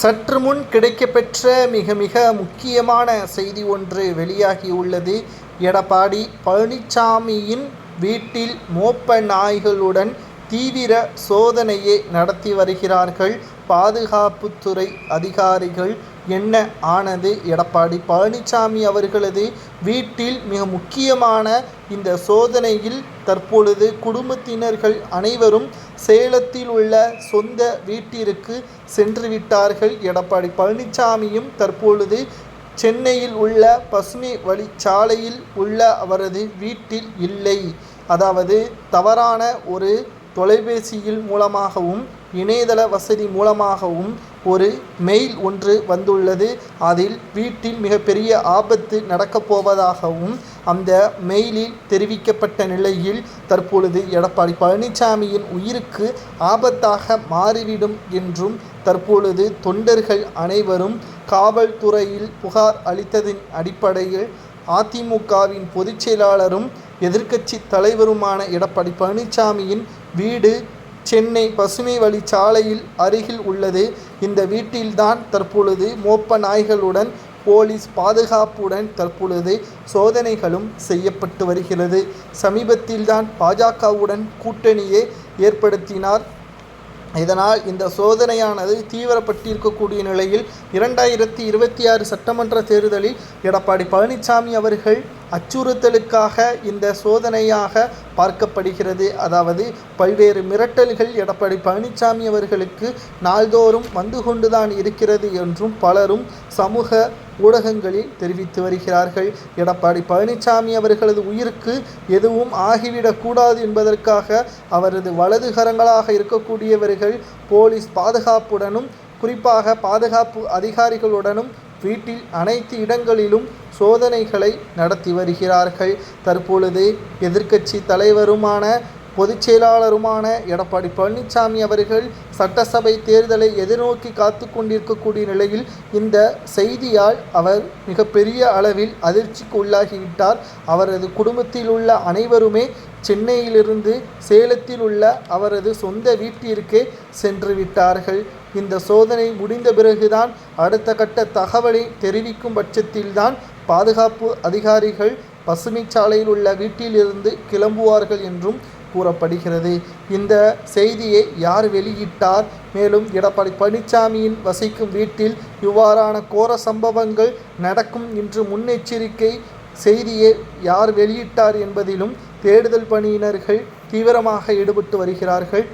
சற்று முன் கிடைக்கப்பெற்ற மிக மிக முக்கியமான செய்தி ஒன்று வெளியாகியுள்ளது. எடப்பாடி பழனிசாமியின் வீட்டில் மோப்ப நாய்களுடன் தீவிர சோதனையை நடத்தி வருகிறார்கள். பாதுகாப்புத்துறை அதிகாரிகள் என்ன ஆனது? எடப்பாடி பழனிசாமி அவர்களது வீட்டில் மிக முக்கியமான இந்த சோதனையில் தற்பொழுது குடும்பத்தினர்கள் அனைவரும் சேலத்தில் உள்ள சொந்த வீட்டிற்கு சென்று விட்டார்கள். எடப்பாடி பழனிசாமியும் தற்பொழுது சென்னையில் உள்ள பசுமை வழிச்சாலையில் உள்ள அவரது வீட்டில் இல்லை. அதாவது தவறான ஒரு தொலைபேசியில் மூலமாகவும் இணையதள வசதி மூலமாகவும் ஒரு மெயில் ஒன்று வந்துள்ளது. அதில் வீட்டில் மிகப்பெரிய ஆபத்து நடக்கப் போவதாகவும் அந்த மெயிலில் தெரிவிக்கப்பட்ட நிலையில் தற்பொழுது எடப்பாடி பழனிசாமியின் உயிருக்கு ஆபத்தாக மாறிவிடும் என்றும் தற்பொழுது தொண்டர்கள் அனைவரும் காவல்துறையில் புகார் அளித்ததின் அடிப்படையில் அதிமுகவின் பொதுச் செயலாளரும் எதிர்க்கட்சி தலைவருமான எடப்பாடி பழனிசாமியின் வீடு சென்னை பசுமை வழிச்சாலையில் அருகில் உள்ளது. இந்த வீட்டில்தான் தற்பொழுது மோப்ப நாய்களுடன் போலீஸ் பாதுகாப்புடன் தற்பொழுது சோதனைகளும் செய்யப்பட்டு வருகிறது. சமீபத்தில்தான் பாஜகவுடன் கூட்டணியை ஏற்படுத்தினார். இதனால் இந்த சோதனையானது தீவிரப்பட்டிருக்கக்கூடிய நிலையில் இரண்டாயிரத்தி இருபத்தி ஆறு சட்டமன்ற தேர்தலில் எடப்பாடி பழனிசாமி அவர்கள் அச்சுறுத்தலுக்காக இந்த சோதனையாக பார்க்கப்படுகிறது. அதாவது பல்வேறு மிரட்டல்கள் எடப்பாடி பழனிசாமி அவர்களுக்கு நாள்தோறும் வந்து கொண்டுதான் இருக்கிறது என்றும் பலரும் சமூக ஊடகங்களில் தெரிவித்து வருகிறார்கள். எடப்பாடி பழனிசாமி அவர்களது உயிருக்கு எதுவும் ஆகிவிடக்கூடாது என்பதற்காக அவரது வலதுகரங்களாக இருக்கக்கூடியவர்கள் போலீஸ் பாதுகாப்புடனும் குறிப்பாக பாதுகாப்பு அதிகாரிகளுடனும் வீட்டில் அனைத்து இடங்களிலும் சோதனைகளை நடத்தி வருகிறார்கள். தற்பொழுது எதிர்க்கட்சி தலைவருமான பொதுச் செயலாளருமான எடப்பாடி பழனிசாமி அவர்கள் சட்டசபை தேர்தலை எதிர்நோக்கி காத்து கொண்டிருக்கக்கூடிய நிலையில் இந்த செய்தியால் அவர் மிகப்பெரிய அளவில் அதிர்ச்சிக்கு உள்ளாகிவிட்டார். அவரது குடும்பத்தில் உள்ள அனைவருமே சென்னையிலிருந்து சேலத்தில் உள்ள அவரது சொந்த வீட்டிற்கே சென்று விட்டார்கள். இந்த சோதனை முடிந்த பிறகுதான் அடுத்த கட்ட தகவலை தெரிவிக்கும் பட்சத்தில்தான் பாதுகாப்பு அதிகாரிகள் பசுமை சாலையில் உள்ள வீட்டிலிருந்து கிளம்புவார்கள் என்றும் கூறப்படுகிறது. இந்த செய்தியை யார் வெளியிட்டார்? மேலும் எடப்பாடி பழனிசாமியின் வசிக்கும் வீட்டில் இவ்வாறான கோர சம்பவங்கள் நடக்கும் என்று முன்னெச்சரிக்கை செய்தியை யார் வெளியிட்டார் என்பதிலும் தேடுதல் பணியினர்கள் தீவிரமாக ஈடுபட்டு வருகிறார்கள்.